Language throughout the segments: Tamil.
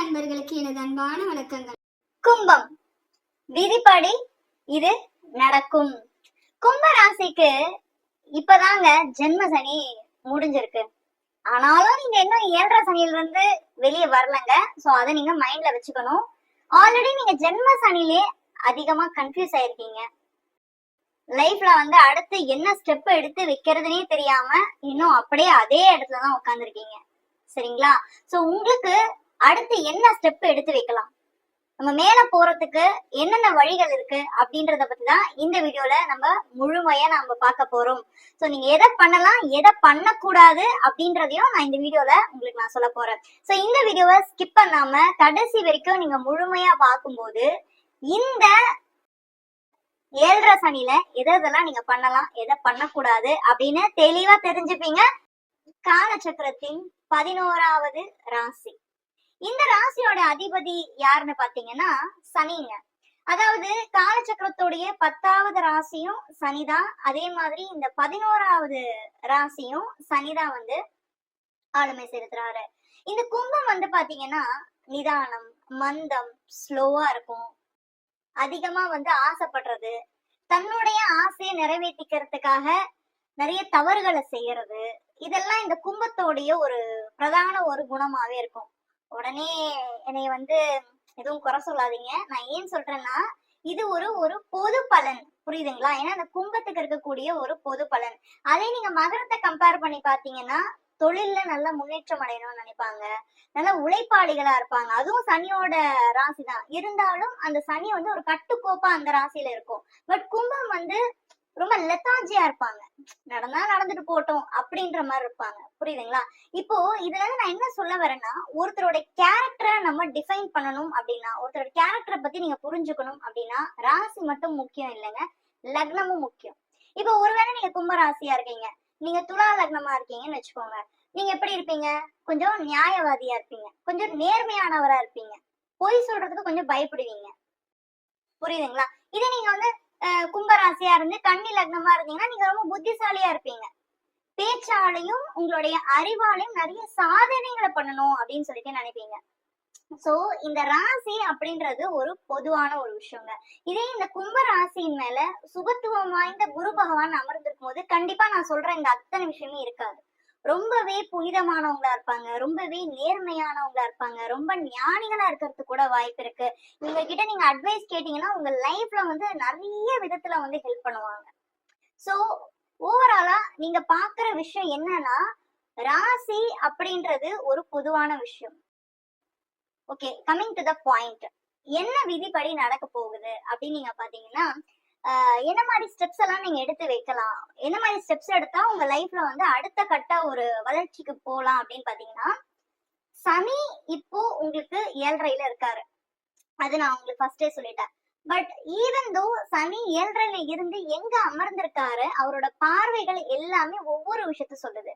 அன்பர்களுக்கு எனது அன்பான வணக்கங்கள். கும்பம். விதிப்படி இது நடக்கும். கும்ப ராசிக்கு இப்பதாங்க ஜென்ம சனி முடிஞ்சிருக்கு. ஆனாலும் நீங்க இன்னும் ஏழரை சனியில இருந்து வெளியே வரலங்க. சோ அதை நீங்க மைண்ட்ல வச்சுக்கணும். ஆல்ரெடி நீங்க ஜென்ம சனிலே அதிகமா கன்ஃபியூஸ் ஆயிருக்கீங்க. லைஃப்ல வந்து அடுத்து என்ன ஸ்டெப் எடுத்து வைக்கிறதுனே தெரியாம இன்னும் அப்படியே அதே இடத்துலதான் உட்காந்துருக்கீங்க சரிங்களா? சோ உங்களுக்கு அடுத்து என்ன ஸ்டெப் எடுத்து வைக்கலாம்? நம்ம மேல போறதுக்கு என்னென்ன வழிகள் இருக்கு அப்படின்றத பத்தி தான் இந்த வீடியோல நம்ம முழுமையா நம்ம பார்க்க போறோம். சோ நீங்க எதை பண்ணலாம் எதை பண்ணக்கூடாது அப்படின்றதையும் நான் இந்த வீடியோல உங்களுக்கு நான் சொல்ல போறேன். சோ இந்த வீடியோவை ஸ்கிப் பண்ணாம கடைசி வரைக்கும் நீங்க முழுமையா பார்க்கும்போது இந்த ஏழரை சனியில எதை எதெல்லாம் நீங்க பண்ணலாம் எதை பண்ணக்கூடாது அப்படின்னு தெளிவா தெரிஞ்சுப்பீங்க. காலச்சக்கரத்தின் பதினோராவது ராசி. இந்த ராசியோட அதிபதி யாருன்னு பாத்தீங்கன்னா சனிங்க. அதாவது காலச்சக்கரத்துடைய பத்தாவது ராசியும் சனிதான். அதே மாதிரி இந்த பதினோராவது ராசியும் சனிதான் வந்து ஆளுமை செலுத்துறாரு. இந்த கும்பம் வந்து பாத்தீங்கன்னா நிதானம் மந்தம் ஸ்லோவா இருக்கும். அதிகமா வந்து ஆசைப்படுறது. தன்னுடைய ஆசையை நிறைவேற்றிக்கிறதுக்காக நிறைய தவறுகளை செய்யறது. இதெல்லாம் இந்த கும்பத்தோடைய ஒரு பிரதான ஒரு குணமாவே இருக்கும். உடனே என்னை வந்து எதுவும் குறை சொல்லாதீங்க. நான் ஏன் சொல்றேன்னா இது ஒரு ஒரு பொது பலன். புரியுதுங்களா? ஏன்னா அந்த கும்பத்துக்கு இருக்கக்கூடிய ஒரு பொது பலன். அதே நீங்க மகரத்தை கம்பேர் பண்ணி பாத்தீங்கன்னா தொழில்ல நல்ல முன்னேற்றம் அடையணும்னு நினைப்பாங்க. நல்ல உழைப்பாளிகளா இருப்பாங்க. அதுவும் சனியோட ராசி தான் இருந்தாலும் அந்த சனி வந்து ஒரு கட்டுக்கோப்பா அந்த ராசியில இருக்கும். பட் கும்பம் வந்து ரொம்ப லெத்தாஜியா இருப்பாங்க. நடந்தா நடந்துட்டு போட்டோம் அப்படின்ற மாதிரி இருப்பாங்க. புரியுதுங்களா? இப்போ இதுல இருந்து நான் என்ன சொல்ல வரேன்னா ஒருத்தரோட கேரக்டரை நம்ம டிஃபைன் பண்ணணும் அப்படின்னா ஒருத்தரோட கேரக்டரை பத்தி நீங்க புரிஞ்சுக்கணும் அப்படின்னா ராசி மட்டும் முக்கியம் இல்லைங்க. லக்னமும் முக்கியம். இப்போ ஒருவேளை நீங்க கும்ப ராசியா இருக்கீங்க. நீங்க துலா லக்னமா இருக்கீங்கன்னு வச்சுக்கோங்க. நீங்க எப்படி இருப்பீங்க? கொஞ்சம் நியாயவாதியா இருப்பீங்க. கொஞ்சம் நேர்மையானவரா இருப்பீங்க. பொய் சொல்றதுக்கு கொஞ்சம் பயப்படுவீங்க. புரியுதுங்களா? இதே நீங்க வந்து கும்பராசியா இருந்து கன்னி லக்னமா இருந்தீங்கன்னா நீங்க ரொம்ப புத்திசாலியா இருப்பீங்க. பேச்சாலையும் உங்களுடைய அறிவாலையும் நிறைய சாதனைகளை பண்ணணும் அப்படின்னு சொல்லிட்டு நினைப்பீங்க. சோ இந்த ராசி அப்படின்றது ஒரு பொதுவான ஒரு விஷயங்க. இதே இந்த கும்ப ராசியின் மேல சுகத்துவம் வாய்ந்த குரு பகவான் அமர்ந்திருக்கும் போது கண்டிப்பா நான் சொல்ற இந்த அத்தனை விஷயமே இருக்காது. ரொம்பவே புனிதமானவங்களா இருப்பாங்க. ரொம்பவே நேர்மையானவங்களா இருப்பாங்க. ரொம்ப ஞானிகளா இருக்கிறதுக்கு கூட வாய்ப்பு இருக்கு. இவங்க கிட்ட நீங்க அட்வைஸ் கேட்டீங்கன்னா உங்க லைஃப்ல வந்து நிறைய விதத்துல வந்து ஹெல்ப் பண்ணுவாங்க. சோ ஓவராலா நீங்க பாக்குற விஷயம் என்னன்னா ராசி அப்படின்றது ஒரு பொதுவான விஷயம். Okay coming to the point என்ன விதிப்படி நடக்க போகுது அப்படின்னு நீங்க பாத்தீங்கன்னா என்ன மாதிரி ஸ்டெப்ஸ் எல்லாம் நீங்க எடுத்து வைக்கலாம்? என்ன மாதிரி ஸ்டெப்ஸ் எடுத்தா உங்க லைஃப்ல வந்து அடுத்த கட்ட ஒரு வளர்ச்சிக்கு போகலாம் அப்படின்னு பாத்தீங்கன்னா சனி இப்போ உங்களுக்கு ஏழ்றையில இருக்காரு. அது நான் உங்களுக்கு ஃபர்ஸ்டே சொல்லிட்டேன். பட் ஈவன் தோ சனி ஏழ்றையில இருந்து எங்க அமர்ந்திருக்காரு அவரோட பார்வைகள் எல்லாமே ஒவ்வொரு விஷயத்த சொல்லுது.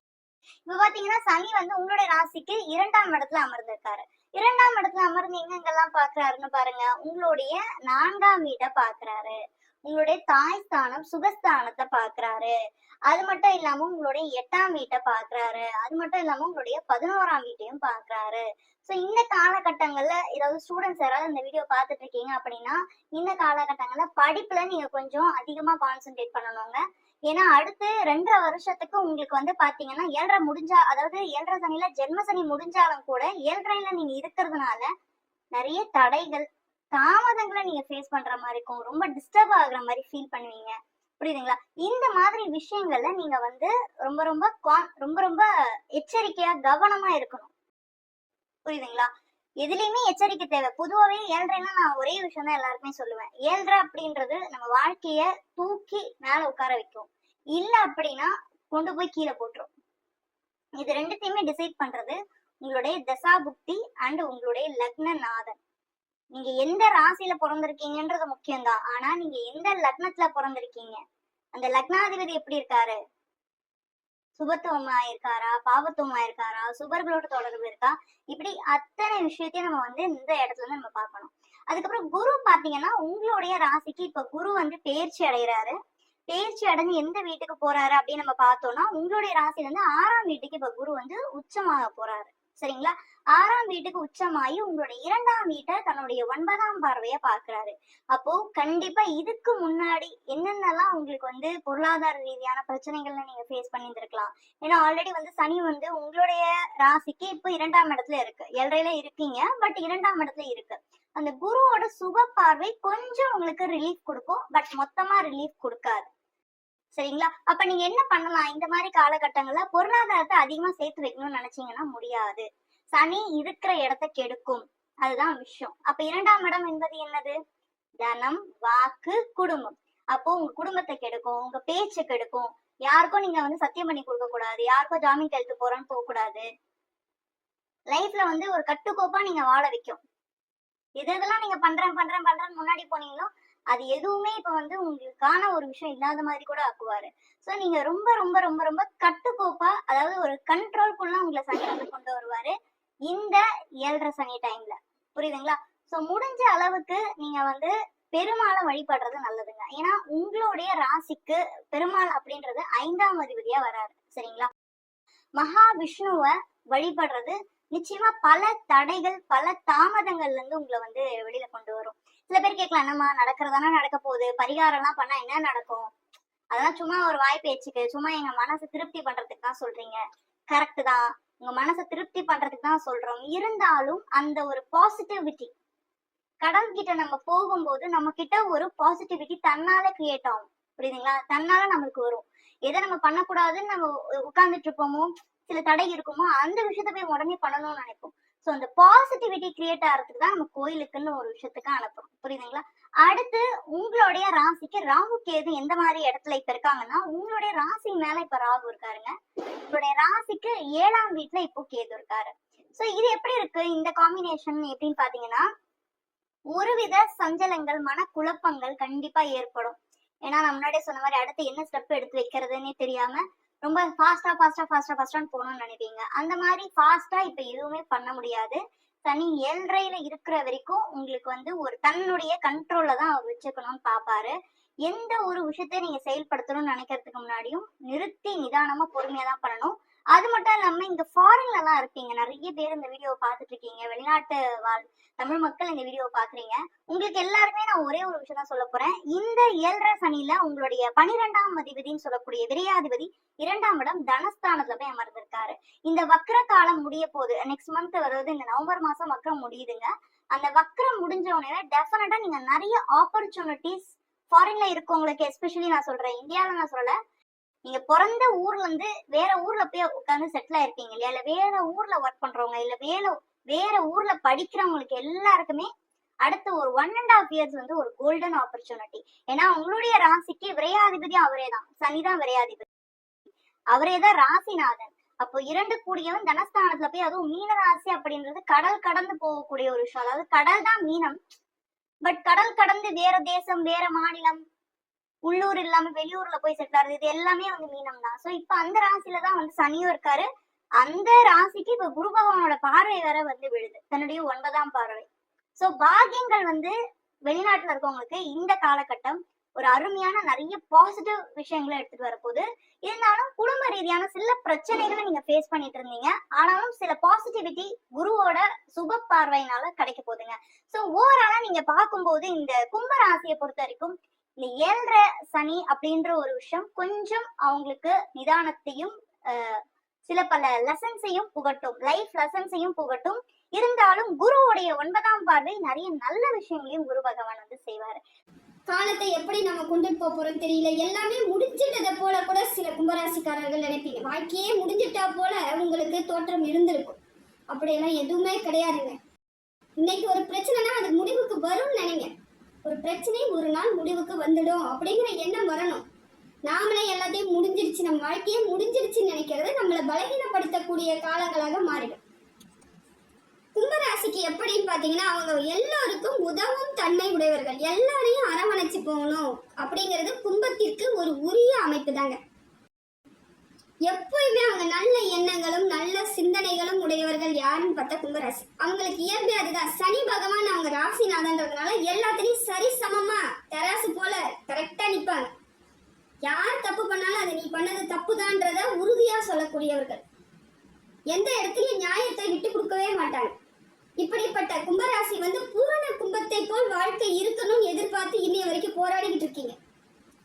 இப்ப பாத்தீங்கன்னா சனி வந்து உங்களுடைய ராசிக்கு இரண்டாம் இடத்துல அமர்ந்திருக்காரு. இரண்டாம் இடத்துல அமர்ந்து எங்கெங்கெல்லாம் பாக்குறாருன்னு பாருங்க. உங்களுடைய நான்காம் வீட்டை பாக்குறாரு. உங்களுடைய தாய் ஸ்தானம் சுகஸ்தானத்தை பாக்குறாரு அது மட்டும் இல்லாம உங்களுடைய எட்டாம் வீட்டை பாக்குறாரு அது மட்டும் இல்லாம உங்களுடைய பதினோராம் வீட்டையும் பாக்குறாரு ஸோ இந்த காலகட்டங்கள்ல ஏதாவது ஸ்டூடெண்ட்ஸ் யாராவது இந்த வீடியோ பார்த்துட்டு இருக்கீங்க அப்படின்னா இந்த காலகட்டங்கள்ல படிப்புல நீங்க கொஞ்சம் அதிகமா கான்சென்ட்ரேட் பண்ணணுங்க. ஏன்னா அடுத்து ரெண்டரை வருஷத்துக்கு உங்களுக்கு வந்து பாத்தீங்கன்னா ஏழரை முடிஞ்சா அதாவது ஏழரை சனியில ஜென்ம சனி முடிஞ்சாலும் கூட ஏழரைல நீங்க இருக்கிறதுனால நிறைய தடைகள் தாமதங்களை நீங்க ஃபேஸ் பண்ற மாதிரி இருக்கும். ரொம்ப டிஸ்டர்ப் ஆகுற மாதிரி ஃபீல் பண்ணுவீங்க. புரியுதுங்களா? இந்த மாதிரி விஷயங்கள்ல நீங்க வந்து ரொம்ப ரொம்ப ரொம்ப ரொம்ப எச்சரிக்கையா கவனமா இருக்கணும். புரியுதுங்களா? எதுலையுமே எச்சரிக்கை தேவை. பொதுவாகவே ஏழ்ரைன்னா நான் ஒரே விஷயம் தான் எல்லாருக்குமே சொல்லுவேன். ஏழ்ரை அப்படின்றது நம்ம வாழ்க்கைய தூக்கி மேல உட்கார வைக்கும். இல்ல அப்படின்னா கொண்டு போய் கீழே போட்டுரும். இது ரெண்டுத்தையுமே டிசைட் பண்றது உங்களுடைய தசா புக்தி அண்ட் உங்களுடைய லக்ன நாதன். நீங்க எந்த ராசியில பிறந்திருக்கீங்கன்றது முக்கியம்தான். ஆனா நீங்க எந்த லக்னத்துல பிறந்திருக்கீங்க? அந்த லக்னாதிபதி எப்படி இருக்காரு? சுபத்துவமா இருக்காரா பாவத்துவமா இருக்காரா சுபர்களோட தொடர்பு இருக்கா? இப்படி அத்தனை விஷயத்தையும் நம்ம வந்து இந்த இடத்துல இருந்து நம்ம பார்க்கணும். அதுக்கப்புறம் குரு பாத்தீங்கன்னா உங்களுடைய ராசிக்கு இப்ப குரு வந்து பேர்ச்சி அடைகிறாரு பேர்ச்சி அடைஞ்சு எந்த வீட்டுக்கு போறாரு அப்படின்னு நம்ம பார்த்தோம்னா உங்களுடைய ராசில இருந்து ஆறாம் வீட்டுக்கு இப்ப குரு வந்து உச்சமாக போறாரு. சரிங்களா? ஆறாம் வீட்டுக்கு உச்சமாயி உங்களுடைய இரண்டாம் வீட்டை தன்னுடைய ஒன்பதாம் பார்வைய பார்க்கிறாரு. அப்போ கண்டிப்பா இதுக்கு முன்னாடி என்னென்னலாம் உங்களுக்கு வந்து பொருளாதார ரீதியான பிரச்சனைகள்ல நீங்க ஃபேஸ் பண்ணியிருந்திருக்கலாம். ஏன்னா ஆல்ரெடி வந்து சனி வந்து உங்களுடைய ராசிக்கு இப்போ இரண்டாம் இடத்துல இருக்கு. ஏழரையில இருக்கீங்க பட் இரண்டாம் இடத்துல இருக்கு. அந்த குருவோட சுப பார்வை கொஞ்சம் உங்களுக்கு ரிலீஃப் கொடுக்கும் பட் மொத்தமா ரிலீஃப் கொடுக்காது. சரிங்களா? அப்ப நீங்க என்ன பண்ணலாம்? இந்த மாதிரி காலகட்டங்கள்ல பொருளாதாரத்தை அதிகமா சேர்த்து வைக்கணும்னு நினைச்சீங்கன்னா முடியாது. சனி இருக்கிற இடத்த கெடுக்கும். அதுதான் விஷயம். அப்ப இரண்டாம் இடம் என்பது என்னது? தனம் வாக்கு குடும்பம். அப்போ உங்க குடும்பத்தை கெடுக்கும் உங்க பேச்ச கெடுக்கும். யாருக்கும் நீங்க வந்து சத்தியம் பண்ணி கொடுக்க கூடாது. யாருக்கும் ஜாமீன் கையெழுத்து போறோன்னு போக கூடாது. லைஃப்ல வந்து ஒரு கட்டுக்கோப்பா நீங்க வாழ வைக்கும். எது எதெல்லாம் நீங்க பண்றேன் பண்றேன் பண்றேன்னு முன்னாடி போனீங்களோ அது எதுவுமே இப்ப வந்து உங்களுக்கான ஒரு விஷயம் இல்லாத மாதிரி கூட ஆக்குவாரு. சோ நீங்க ரொம்ப ரொம்ப ரொம்ப ரொம்ப கட்டுக்கோப்பா அதாவது ஒரு கண்ட்ரோல்குள்ள உங்களை சனி வந்து கொண்டு வருவாரு. இந்த ஏழரை சனி டைம்ல புரியுதுங்களா? சோ முடிஞ்ச அளவுக்கு நீங்க வந்து பெருமாளை வழிபடுறது நல்லதுங்க. ஏன்னா உங்களுடைய ராசிக்கு பெருமாள் அப்படின்றது ஐந்தாம் அதிபதியா வராரு. சரிங்களா? மகாவிஷ்ணுவை வழிபடுறது நிச்சயமா பல தடைகள் பல தாமதங்கள்ல இருந்து உங்களை வந்து வெளியில கொண்டு வரும். சில பேர் கேட்கலாம் என்னம்மா நடக்கிறதானா நடக்க போகுது? பரிகாரம் எல்லாம் பண்ணா என்ன நடக்கும்? அதெல்லாம் சும்மா ஒரு வாய் பேச்சுக்கு சும்மா எங்க மனசை திருப்தி பண்றதுக்கு தான் சொல்றீங்க. கரெக்ட் தான். உங்க மனசை திருப்தி பண்றதுக்கு தான் சொல்றோம். இருந்தாலும் அந்த ஒரு பாசிட்டிவிட்டி கடல் கிட்ட நம்ம போகும்போது நம்ம கிட்ட ஒரு பாசிட்டிவிட்டி தன்னால கிரியேட் ஆகும். புரியுதுங்களா? தன்னால நம்மளுக்கு வரும். எதை நம்ம பண்ணக்கூடாதுன்னு நம்ம உட்கார்ந்துட்டு இருப்போமோ சில தடை இருக்குமோ அந்த விஷயத்த போய் உடனே பண்ணணும்னு நினைப்போம். சோ அந்த பாசிட்டிவிட்டி கிரியேட் ஆகிறதுக்கு தான் நம்ம கோயிலுக்குன்னு ஒரு விஷயத்துக்கு அனுப்புறோம். புரியுதுங்களா? அடுத்து உங்களுடைய ராசிக்கு ராகு கேது எந்த மாதிரி இடத்துல இப்ப இருக்காங்கன்னா உங்களுடைய ராசி மேல இப்ப ராகு இருக்காருங்க. உங்களுடைய ராசிக்கு ஏழாம் வீட்டுல இப்போ கேது இருக்காரு. சோ இது எப்படி இருக்கு? இந்த காம்பினேஷன் எப்படின்னு பாத்தீங்கன்னா ஒருவித சஞ்சலங்கள் மனக்குழப்பங்கள் கண்டிப்பா ஏற்படும். ஏன்னா நான் முன்னாடியே சொன்ன மாதிரி அடுத்து என்ன ஸ்டெப் எடுத்து வைக்கிறதுன்னே தெரியாம ரொம்ப ஃபாஸ்டா ஃபாஸ்டா ஃபாஸ்டா ஃபாஸ்டான்னு போகணும்னு நினைப்பீங்க. அந்த மாதிரி ஃபாஸ்டா இப்ப எதுவுமே பண்ண முடியாது. சனி ஏழ்றையில இருக்கிற வரைக்கும் உங்களுக்கு வந்து ஒரு தன்னுடைய கண்ட்ரோல்ல தான் அவர் வச்சுக்கணும்னு பாப்பாரு. எந்த ஒரு விஷயத்தை நீங்க செயல்படுத்தணும்னு நினைக்கிறதுக்கு முன்னாடியும் நிறுத்தி நிதானமா பொறுமையா தான் பண்ணணும். அது மட்டும் இல்லாம இங்க ஃபாரின்ல எல்லாம் இருக்கீங்க. நிறைய பேர் இந்த வீடியோ பார்த்துட்டு இருக்கீங்க. வெளிநாட்டு வாழ் தமிழ் மக்கள் இந்த வீடியோ பாக்குறீங்க உங்களுக்கு எல்லாருமே நான் ஒரே ஒரு விஷயம் தான் சொல்ல போறேன். இந்த ஏழரை சனியில உங்களுடைய பனிரெண்டாம் அதிபதினு சொல்லக்கூடிய விரையாதிபதி இரண்டாம் இடம் தனஸ்தானத்துல போய் அமர்ந்திருக்காரு. இந்த வக்ர காலம் முடிய போகுது நெக்ஸ்ட் மந்த் வருவது இந்த நவம்பர் மாசம் வக்ரம் முடியுதுங்க. அந்த வக்ரம் முடிஞ்ச உடனே டெஃபினட்டா நீங்க நிறைய ஆப்பர்ச்சுனிட்டிஸ் ஃபாரின்ல இருக்கவங்களுக்கு எஸ்பெஷலி நான் சொல்றேன் இந்தியாவில நான் சொல்லல நீங்க பிறந்த ஊர்ல இருந்து வேற ஊர்ல போய் உட்காந்து செட்டில் ஆயிருக்கீங்க இல்லையா? இல்ல வேற ஊர்ல ஒர்க் பண்றவங்க இல்ல வேற வேற ஊர்ல படிக்கிறவங்களுக்கு எல்லாருக்குமே அடுத்த ஒரு ஒன் அண்ட் ஆஃப் இயர்ஸ் வந்து ஒரு கோல்டன் ஆப்பர்ச்சுனிட்டி ஏன்னா உங்களுடைய ராசிக்கு விரையாதிபதி அவரே தான். சனிதான் விரையாதிபதி. அவரே தான் ராசிநாதன். அப்போ இரண்டு கூடியவன் தனஸ்தானத்துல போய் அதுவும் மீன ராசி அப்படின்றது கடல் கடந்து போகக்கூடிய ஒரு விஷயம். அதாவது கடல் தான் மீனம். பட் கடல் கடந்து வேற தேசம் வேற மாநிலம் உள்ளூர் இல்லாம வெளியூர்ல போய் செட்டில் ஆகுது இது எல்லாமே வந்து மீனம் தான். சோ இப்ப அந்த ராசியில தான் வந்து சனியும் இருக்காரு. அந்த ராசிக்கு இப்ப குரு பகவானோட பார்வை வேற வந்து விழுது. தன்னுடைய ஒன்பதாம் பார்வை. சோ பாகியங்கள் வந்து வெளிநாட்டுல இருக்கவங்களுக்கு இந்த காலகட்டம் ஒரு அருமையான நிறைய பாசிட்டிவ் விஷயங்களை எடுத்துட்டு வரப்போகுது. இருந்தாலும் குடும்ப ரீதியான சில பிரச்சனைகளை நீங்க ஃபேஸ் பண்ணிட்டு இருந்தீங்க. ஆனாலும் சில பாசிட்டிவிட்டி குருவோட சுப பார்வையினால கிடைக்க போகுதுங்க. சோ ஓவராலா நீங்க பார்க்கும்போது இந்த கும்ப ராசியை பொறுத்த வரைக்கும் இந்த ஏழரை சனி அப்படின்ற ஒரு விஷயம் கொஞ்சம் அவங்களுக்கு நிதானத்தையும் ஆஹ், சில பல லெசன்ஸையும் புகட்டும். லைஃப் லெசன்ஸையும் புகட்டும். இருந்தாலும் குருவுடைய ஒன்பதாம் பார்வை நிறைய நல்ல விஷயங்களையும் குரு பகவான் வந்து செய்வாரு. காலத்தை எப்படி நம்ம கொண்டுட்டு போக போறோம் தெரியல. எல்லாமே முடிஞ்சிட்டதை போல கூட சில கும்பராசிக்காரர்கள் நினைப்பீங்க. வாழ்க்கையே முடிஞ்சிட்டா போல உங்களுக்கு தோற்றம் இருந்திருக்கும். அப்படியெல்லாம் எதுவுமே கிடையாதுங்க. இன்னைக்கு ஒரு பிரச்சனைனா அது முடிவுக்கு வரும்னு நினைங்க. ஒரு பிரச்சனை ஒரு நாள் முடிவுக்கு வந்துடும் அப்படிங்கிற எண்ணம் வரணும். நாமளே எல்லாத்தையும் முடிஞ்சிருச்சு நம்ம வாழ்க்கையே முடிஞ்சிருச்சுன்னு நினைக்கிறது நம்மளை பலகீனப்படுத்தக்கூடிய காலங்களாக மாறிடும். கும்பராசிக்கு எப்படின்னு பார்த்தீங்கன்னா அவங்க எல்லோருக்கும் உதவும் தன்மை உடையவர்கள். எல்லாரையும் அரவணைச்சு போகணும் அப்படிங்கிறது கும்பத்திற்கு ஒரு உரிய அமைப்பு தாங்க. எப்பயுமே அவங்க நல்ல எண்ணங்களும் நல்ல சிந்தனைகளும் உடையவர்கள் யாருன்னு பார்த்தா கும்பராசி. அவங்களுக்கு இயற்கை அதுதான் சனி பகவான் அவங்க ராசிநாதன்றதுனால எல்லாத்துலேயும் சரி சமமா தராசு போல கரெக்டா நிற்பாங்க யார் தப்பு பண்ணாலும் அதை நீ பண்ணது தப்புதான்றத உறுதியா சொல்லக்கூடியவர்கள். எந்த இடத்துலயும் நியாயத்தை விட்டு கொடுக்கவே மாட்டாங்க. இப்படிப்பட்ட கும்பராசி வந்து பூரண கும்பத்தை போல் வாழ்க்கை இருக்கணும்னு எதிர்பார்த்து இன்னைய வரைக்கும் போராடிக்கிட்டு இருக்கீங்க.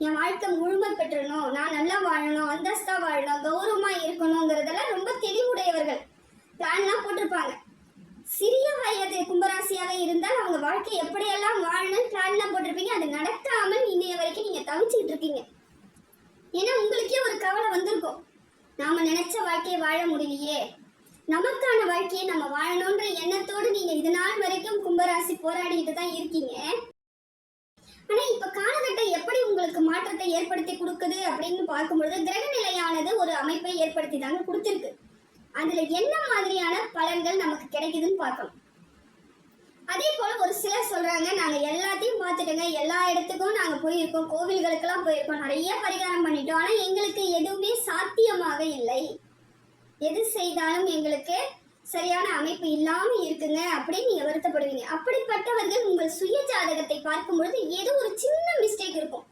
என் வாழ்க்கை முழுமை பெற்றணும் நான் நல்லா வாழணும் அந்தஸ்தா வாழணும் கௌரவமா இருக்கணுங்கிறதெல்லாம் ரொம்ப தெளிவுடையவர்கள். பிளான்லாம் போட்டிருப்பாங்க. சிறிய வயது கும்பராசியாக இருந்தால் அவங்க வாழ்க்கை எப்படியெல்லாம் வாழணும் பிளான்லாம் போட்டிருப்பீங்க. அது நடக்காமல் இன்னைய வரைக்கும் நீங்க தவிச்சுக்கிட்டு இருக்கீங்க. ஏன்னா உங்களுக்கே ஒரு கவலை வந்திருக்கும். நாம நினைச்ச வாழ்க்கையை வாழ முடியலையே. நமக்கான வாழ்க்கையை நம்ம வாழணுன்ற எண்ணத்தோடு நீங்க இது நாள் வரைக்கும் கும்பராசி போராடிட்டு தான் இருக்கீங்க. ஆனா இப்ப காலகட்டம் எப்படி உங்களுக்கு மாற்றத்தை ஏற்படுத்தி கொடுக்குது அப்படின்னு பார்க்கும்பொழுது கிரக நிலையானது ஒரு அமைப்பை ஏற்படுத்தி தாங்க கொடுத்துருக்கு. அதுல என்ன மாதிரியான பலன்கள் நமக்கு கிடைக்குதுன்னு பார்க்கணும். அதே போல ஒரு சிலர் சொல்றாங்க நாங்க எல்லாத்தையும் பார்த்துட்டோங்க எல்லா இடத்துக்கும் நாங்க போயிருக்கோம் கோவில்களுக்கெல்லாம் போயிருக்கோம் நிறைய பரிகாரம் பண்ணிட்டோம். ஆனா எங்களுக்கு எதுவுமே சாத்தியமாக இல்லை. எது செய்தாலும் எங்களுக்கு சரியான அமைப்பு இல்லாம இருக்குங்க அப்படின்னு நீங்க வருத்தப்படுவீங்க. அப்படிப்பட்டவர்கள் உங்கள் சுய ஜாதகத்தை பார்க்கும் பொழுது ஏதோ ஒரு சின்ன மிஸ்டேக் இருக்கும்.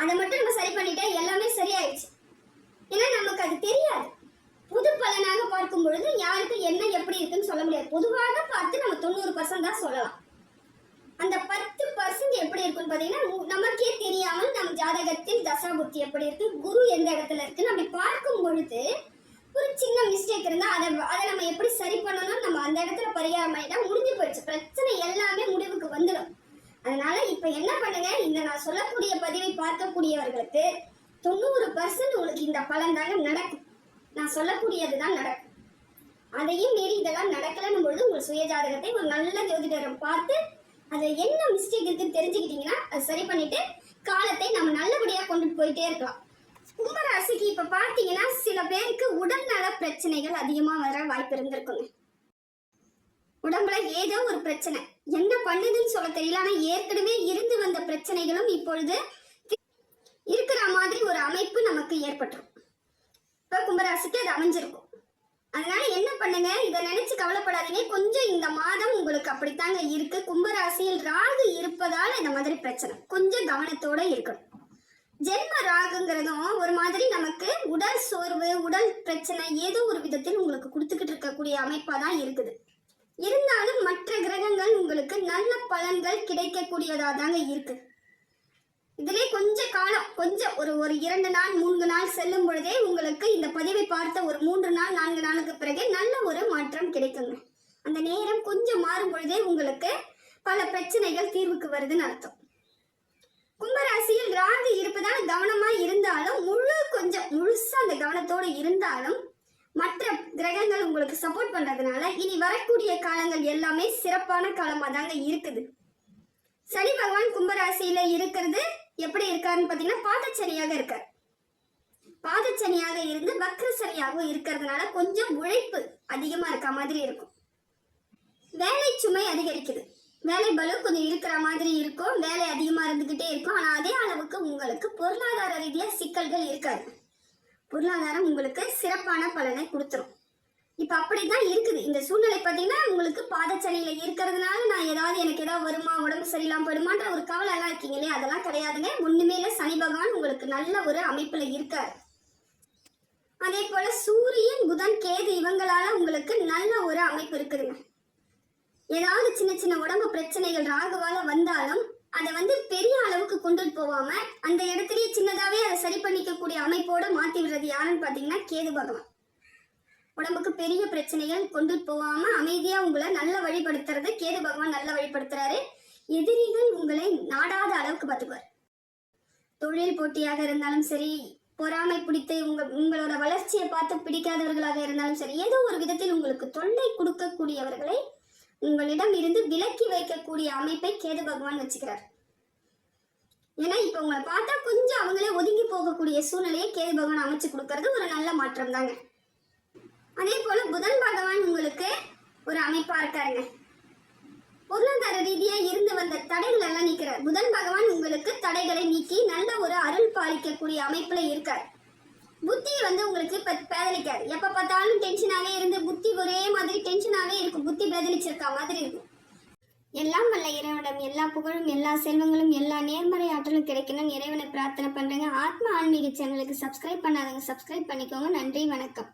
அதை மட்டும் நம்ம சரி பண்ணிட்டா எல்லாமே சரியாயிடுச்சு. ஏன்னா நமக்கு அது தெரியாது. புது பலனாக பார்க்கும் பொழுது யாருக்கு என்ன எப்படி இருக்குன்னு சொல்ல முடியாது. பொதுவாக பார்த்து நம்ம தொண்ணூறு பர்சன்ட் தான் சொல்லலாம். அந்த பத்து பர்சன்ட் எப்படி இருக்குன்னு பார்த்தீங்கன்னா நமக்கே தெரியாமல் நம் ஜாதகத்தில் தசாபுத்தி எப்படி இருக்கு குரு எந்த இடத்துல இருக்குன்னு அப்படி பார்க்கும் பொழுது ஒரு சின்ன மிஸ்டேக் இருந்தா அதை அதை நம்ம எப்படி சரி பண்ணணும் நம்ம அந்த இடத்துல பரிகாரம் பண்ணிட்டா முடிஞ்சு போயிடுச்சு. பிரச்சனை எல்லாமே முடிவுக்கு வந்துடும் அதனால இப்ப என்ன பண்ணுங்க? இந்த நான் சொல்லக்கூடிய பதிவை பார்க்கக்கூடியவர்களுக்கு தொண்ணூறு பர்சன்ட் உங்களுக்கு இந்த பலன் தாங்க நடக்கும். நான் சொல்லக்கூடியது தான் நடக்கும். அதையும் மீறி இதெல்லாம் நடக்கலன்னு பொழுது உங்கள் சுயஜாதகத்தை ஒரு நல்ல ஜோதிடரம் பார்த்து அதில் என்ன மிஸ்டேக் இருக்குன்னு தெரிஞ்சுக்கிட்டீங்கன்னா அதை சரி பண்ணிட்டு காலத்தை நம்ம நல்லபடியாக கொண்டுட்டு போயிட்டே இருக்கலாம். கும்பராசிக்கு இப்ப பாத்தீங்கன்னா சில பேருக்கு உடல்நல பிரச்சனைகள் அதிகமா வர வாய்ப்பு இருந்திருக்குங்க. உடம்புல ஏதோ ஒரு பிரச்சனை. என்ன பண்ணுதுன்னு சொல்ல தெரியல ஆனா ஏற்கனவே இருந்து வந்த பிரச்சனைகளும் இப்பொழுது இருக்கிற மாதிரி ஒரு அமைப்பு நமக்கு ஏற்பட்டுரும். இப்ப கும்பராசிக்கு அது அமைஞ்சிருக்கும். அதனால என்ன பண்ணுங்க? இதை நினைச்சு கவலைப்படாதீங்க. கொஞ்சம் இந்த மாதம் உங்களுக்கு அப்படித்தாங்க இருக்கு. கும்பராசியில் ராகு இருப்பதால இந்த மாதிரி பிரச்சனை. கொஞ்சம் கவனத்தோட இருக்கணும். ஜென்ம ராகுங்கிறதும் ஒரு மாதிரி நமக்கு உடல் சோர்வு உடல் பிரச்சனை ஏதோ ஒரு விதத்தில் உங்களுக்கு கொடுத்துக்கிட்டு இருக்கக்கூடிய அமைப்பா தான் இருக்குது. இருந்தாலும் மற்ற கிரகங்கள் உங்களுக்கு நல்ல பலன்கள் கிடைக்கக்கூடியதா தாங்க இருக்கு. இதிலே கொஞ்ச காலம் கொஞ்சம் ஒரு ஒரு இரண்டு நாள் மூன்று நாள் செல்லும் பொழுதே உங்களுக்கு இந்த பதிவை பார்த்த ஒரு மூன்று நாள் நான்கு நாளுக்கு பிறகு நல்ல ஒரு மாற்றம் கிடைக்குங்க. அந்த நேரம் கொஞ்சம் மாறும் பொழுதே உங்களுக்கு பல பிரச்சனைகள் தீர்வுக்கு வருதுன்னு அர்த்தம். கும்பராசியில் ராகு இருப்பதால் கவனமா இருந்தாலும் முழு கொஞ்சம் முழுசா அந்த கவனத்தோடு இருந்தாலும் மற்ற கிரகங்கள் உங்களுக்கு சப்போர்ட் பண்றதுனால இனி வரக்கூடிய காலங்கள் எல்லாமே சிறப்பான காலமா தாங்க இருக்குது. சனி பகவான் கும்பராசியில இருக்கிறது எப்படி இருக்காருன்னு பாத்தீங்கன்னா பாதச்சனியாக இருக்கார். பாதச்சனியாக இருந்து வக்ர சனியாகவும் இருக்கிறதுனால கொஞ்சம் உழைப்பு அதிகமா இருக்க மாதிரி இருக்கும். வேலை சுமை அதிகரிக்குது. வேலை பலு கொஞ்சம் இருக்கிற மாதிரி இருக்கும் வேலை அதிகமாக இருந்துக்கிட்டே இருக்கும். ஆனால் அதே அளவுக்கு உங்களுக்கு பொருளாதார ரீதியாக சிக்கல்கள் இருக்காது. பொருளாதாரம் உங்களுக்கு சிறப்பான பலனை கொடுத்துரும். இப்போ அப்படி தான் இருக்குது. இந்த சூழ்நிலை பார்த்தீங்கன்னா உங்களுக்கு பாதச்சனையில் இருக்கிறதுனால நான் ஏதாவது எனக்கு ஏதாவது வருமா உடம்பு சரியில்லாம போயிடுமான்ற ஒரு கவலை எல்லாம் இருக்கீங்க இல்லையா? அதெல்லாம் கிடையாதுங்க. ஒன்றுமே இல்லை சனி பகவான் உங்களுக்கு நல்ல ஒரு அமைப்பில் இருக்கார். அதே போல் சூரியன் புதன் கேது இவங்களால உங்களுக்கு நல்ல ஒரு அமைப்பு இருக்குதுங்க. ஏதாவது சின்ன சின்ன உடம்பு பிரச்சனைகள் ராகுவால வந்தாலும் அதை வந்து பெரிய அளவுக்கு கொண்டுட்டு போகாம அந்த இடத்துலயே சின்னதாவே அதை சரி பண்ணிக்கக்கூடிய அமைப்போட மாத்தி விடுறது யாருன்னு பாத்தீங்கன்னா கேது பகவான். உடம்புக்கு பெரிய பிரச்சனைகள் கொண்டுட்டு போகாம அமைதியா உங்களை நல்ல வழிபடுத்துறது கேது பகவான் நல்ல வழிபடுத்துறாரு. எதிரிகள் உங்களை நாடாத அளவுக்கு பார்த்துக்குவார். தொழில் போட்டியாக இருந்தாலும் சரி பொறாமை பிடித்து உங்க உங்களோட வளர்ச்சியை பார்த்து பிடிக்காதவர்களாக இருந்தாலும் சரி ஏதோ ஒரு விதத்தில் உங்களுக்கு தொல்லை கொடுக்கக்கூடியவர்களை உங்களிடம் இருந்து விலக்கி வைக்கக்கூடிய அமைப்பை கேது பகவான் வச்சுக்கிறார். ஏன்னா இப்போ உங்களை பார்த்தா கொஞ்சம் அவங்களே ஒதுங்கி போகக்கூடிய சூழ்நிலையை கேது பகவான் அமைச்சு கொடுக்கறது ஒரு நல்ல மாற்றம் தாங்க அதே போல புதன் பகவான் உங்களுக்கு ஒரு அமைப்பா இருக்காருங்க. பொருளாதார ரீதியா இருந்து வந்த தடைகள் எல்லாம் நீக்கிறார். புதன் பகவான் உங்களுக்கு தடைகளை நீக்கி நல்ல ஒரு அருள் பாலிக்கக்கூடிய அமைப்புல இருக்கார். புத்தி வந்து உங்களுக்கு இப்ப பேதலிக்காது. எப்ப பார்த்தாலும் டென்ஷனாவே இருந்து புத்தி ஒரே மாதிரி டென்ஷனாவே இருக்கும். புத்தி பேதலிச்சிருக்க மாதிரி இருக்கும். எல்லாம் வல்ல இறைவனிடம் எல்லா புகழும் எல்லா செல்வங்களும் எல்லா நேர்மறை ஆற்றலும் கிடைக்கணும். இறைவனை பிரார்த்தனை பண்றேங்க. ஆத்மா ஆன்மீக சேனலுக்கு சப்ஸ்கிரைப் பண்ணாதவங்க சப்ஸ்கிரைப் பண்ணிக்கோங்க. நன்றி வணக்கம்.